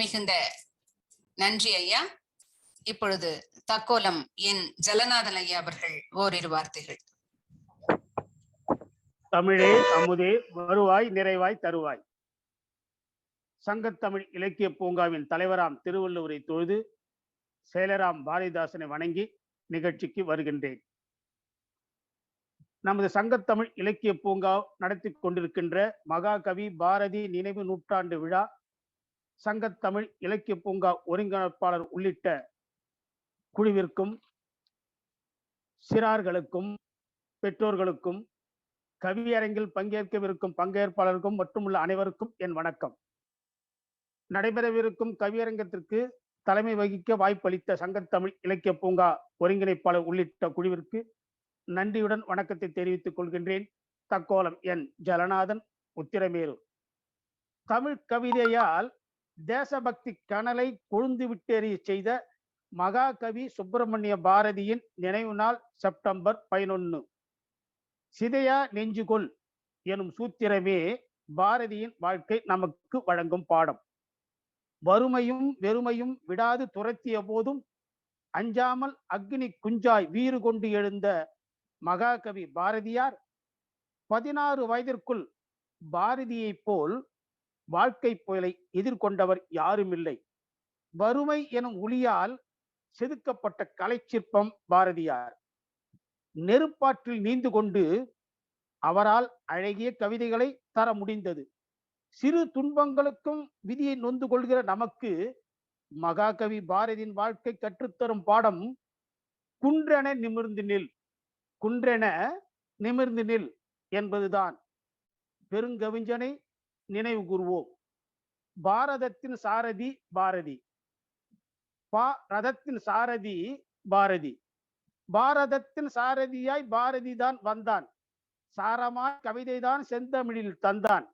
மிகுந்த நன்றி ஐயா. இப்பொழுது தக்கோலம் என் ஜலநாதன் ஐயா அவர்கள் ஓரிரு வார்த்தைகள். தமிழே அமுதே வருவாய் நிறைவாய் தருவாய். சங்கத்தமிழ் இலக்கிய பூங்காவின் தலைவராம் திருவள்ளுவரை தொழுது சேலராம் பாரதிதாசனை வணங்கி நிகழ்ச்சிக்கு வருகின்றேன். நமது சங்கத்தமிழ் இலக்கிய பூங்கா நடத்தி கொண்டிருக்கின்ற மகாகவி பாரதி நினைவு நூற்றாண்டு விழா சங்கத்தமிழ் இலக்கிய பூங்கா ஒருங்கிணைப்பாளர் உள்ளிட்ட குழுவிற்கும் சிறார்களுக்கும் பெற்றோர்களுக்கும் கவியரங்கில் பங்கேற்கவிருக்கும் பங்கேற்பாளருக்கும் மட்டுமுள்ள அனைவருக்கும் என் வணக்கம். நடைபெறவிருக்கும் கவியரங்கத்திற்கு தலைமை வகிக்க வாய்ப்பளித்த சங்கத்தமிழ் இலக்கிய பூங்கா ஒருங்கிணைப்பாளர் உள்ளிட்ட குழுவிற்கு நன்றியுடன் வணக்கத்தை தெரிவித்துக் கொள்கின்றேன். தக்கோலம் என் ஜலநாதன் உத்திரமேரு தமிழ் கவிதையால் தேசபக்தி கனலை கொழுந்து விட்டெறிய செய்த மகாகவி சுப்பிரமணிய பாரதியின் நினைவு நாள் செப்டம்பர் பதினொன்னு. சிதையா நெஞ்சுகொள் எனும் சூத்திரமே பாரதியின் வாழ்க்கை நமக்கு வழங்கும் பாடம். வறுமையும் வெறுமையும் விடாது துரத்திய போதும் அஞ்சாமல் அக்னி குஞ்சாய் வீறு கொண்டு எழுந்த மகாகவி பாரதியார் பதினாறு வயதிற்குள் பாரதியைப் போல் வாழ்க்கை புயலை எதிர்கொண்டவர் யாருமில்லை வறுமை எனும் ஒளியால் செதுக்கப்பட்ட கலைச்சிற்பம் பாரதியார். நெருப்பாற்றில் நீந்து கொண்டு அவரால் அழகிய கவிதைகளை தர முடிந்தது. சிறு துன்பங்களுக்கும் விதியை நொந்து கொள்கிற நமக்கு மகாகவி பாரதியின் வாழ்க்கை கற்றுத்தரும் பாடம் குன்றென நிமிர்ந்து நில் குன்றென நிமிர்ந்து நில் என்பதுதான். பெருங்கவிஞனை நினைவு கூறுவோம். பாரதத்தின் சாரதி பாரதி. பா ரதத்தின் சாரதி பாரதி. பாரதத்தின் சாரதியாய் பாரதி தான் வந்தான். சாரமாய் கவிதைதான் செந்தமிழில் தந்தான்.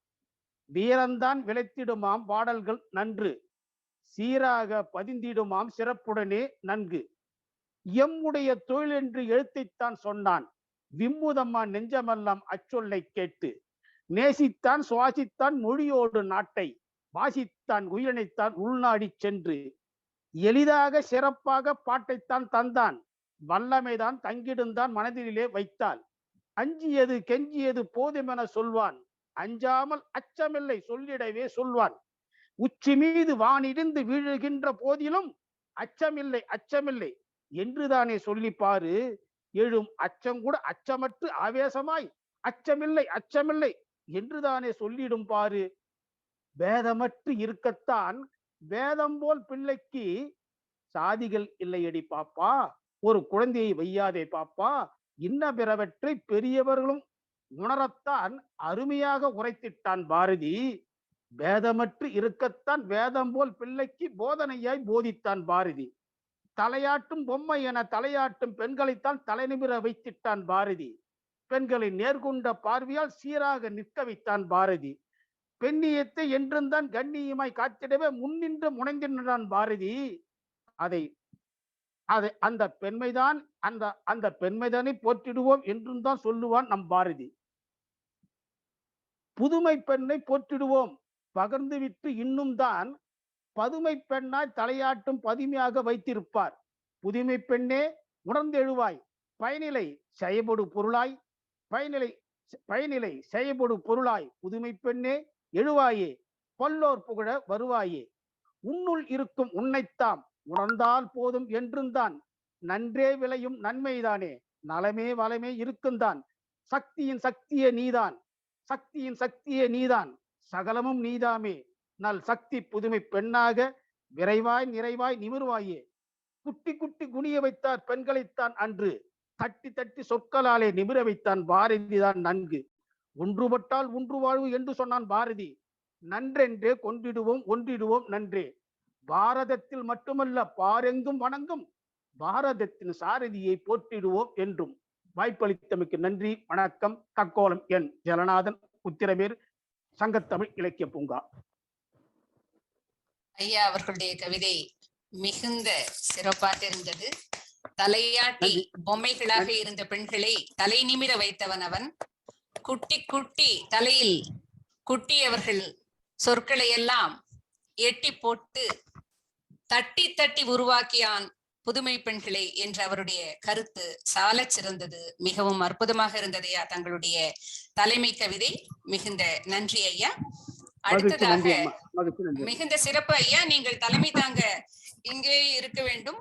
வீரந்தான் விளைத்திடுமாம் பாடல்கள் நன்று. சீராக பதிந்திடுமாம் சிறப்புடனே நன்கு. எம்முடைய தொழில் என்று எழுத்தைத்தான் சொன்னான். விம்முதம்மா நெஞ்சமெல்லாம் அச்சொல்லை கேட்டு. நேசித்தான் சுவாசித்தான் மொழியோடு நாட்டை. வாசித்தான் உயிரினைத்தான் உள்நாடி சென்று. எளிதாக சிறப்பாக பாட்டைத்தான் தந்தான். வல்லமைதான் தங்கிடுந்தான் மனதிலே வைத்தால் அஞ்சியது கெஞ்சியது போதுமென சொல்வான். அஞ்சாமல் அச்சமில்லை சொல்லிடவே சொல்வான். உச்சி மீது வானிடிந்து வீழுகின்ற போதிலும் அச்சமில்லை அச்சமில்லை. என்றுதானே சொல்லி பாரு. எழும் அச்சம் கூட அச்சமற்று ஆவேசமாய். அச்சமில்லை அச்சமில்லை. என்றுதானே சொல்லிடும் பாரு. வேதமற்று இருக்கத்தான். வேதம் போல் பிள்ளைக்கு சாதிகள் இல்லையடி பாப்பா. ஒரு குழந்தையை வையாதே பாப்பா. இன்ன பிறவற்றை பெரியவர்களும் உணரத்தான் அருமையாக உரைத்திட்டான் பாரதி. வேதமற்று இருக்கத்தான் வேதம் போல் பிள்ளைக்கு போதனையாய் போதித்தான் பாரதி. தலையாட்டும் பொம்மை என தலையாட்டும் பெண்களைத்தான் தலைநிமிர வைத்திட்டான் பாரதி. பெண்களை நேர்கொண்ட பார்வையால் சீராக நிற்க வைத்தான் பாரதி. பெண்ணியத்தை என்றும்தான் கண்ணியமாய் காத்திடவே முன்னின்று முனைந்தின்றான் பாரதி. அதை அதை அந்த பெண்மைதான் அந்த அந்த பெண்மைதானே போற்றிடுவோம் என்றும் தான் சொல்லுவான் நம் பாரதி. புதுமை பெண்ணை போற்றிடுவோம். பகர்ந்து விட்டு இன்னும் தான் பதுமை பெண்ணாய் தலையாட்டும் பதுமையாக வைத்திருப்பார். புதுமை பெண்ணே உணர்ந்தெழுவாய். பயனிலை செயபடு பொருளாய் பயனிலை பயனிலை செயபடு பொருளாய் புதுமை பெண்ணே எழுவாயே பல்லோர் புகழ வருவாயே. உன்னுள் இருக்கும் உன்னைத்தாம் உணர்ந்தால் போதும் என்றும்தான் நன்றே விளையும் நன்மைதானே நலமே வளமே இருக்குந்தான். சக்தியின் சக்தியே நீதான் சக்தியின் சக்தியே நீதான் சகலமும் நீதாமே. நல் சக்தி புதுமை பெண்ணாக விரைவாய் நிறைவாய் நிமிர்வாயே. குட்டி குட்டி குனிய வைத்தார் பெண்களைத்தான் அன்று. தட்டி தட்டி சொற்களாலே நிமிர வைத்தான் பாரதிதான் நன்கு. ஒன்றுபட்டால் ஒன்று வாழ்வு என்று சொன்னான் பாரதி. நன்றென்றே கொண்டிடுவோம் ஒன்றிடுவோம் நன்றே. பாரதத்தில் மட்டுமல்ல பாரெங்கும் வணங்கும். பாரதத்தின் சாரதியை போற்றிடுவோம் என்றும். வாய்ப்பளித்தமைக்கு நன்றி வணக்கம். தக்கோலம் என் ஜலநாதன் உத்திரமேர் சங்கத்தமிழ் இலக்கிய பூங்கா. ஐயா அவர்களுடைய கவிதை மிகுந்த சிறப்பாக இருந்தது தலையாட்டி பொம்மைகளாக இருந்த பெண்களை தலை நிமிர வைத்தவன் அவன். குட்டி குட்டி தலையில் குட்டியவர்கள் சொற்களை எல்லாம் எட்டி போட்டு தட்டி தட்டி உருவாக்கியான் புதுமை பெண்களே என்ற அவருடைய கருத்து சாலச் சிறந்தது. மிகவும் அற்புதமாக இருந்தது ஐயா தங்களுடைய தலைமை கவிதை. மிகுந்த நன்றி ஐயா. அடுத்ததாக மிகுந்த சிறப்பு ஐயா. நீங்கள் தலைமை தாங்க இங்கே இருக்க வேண்டும்.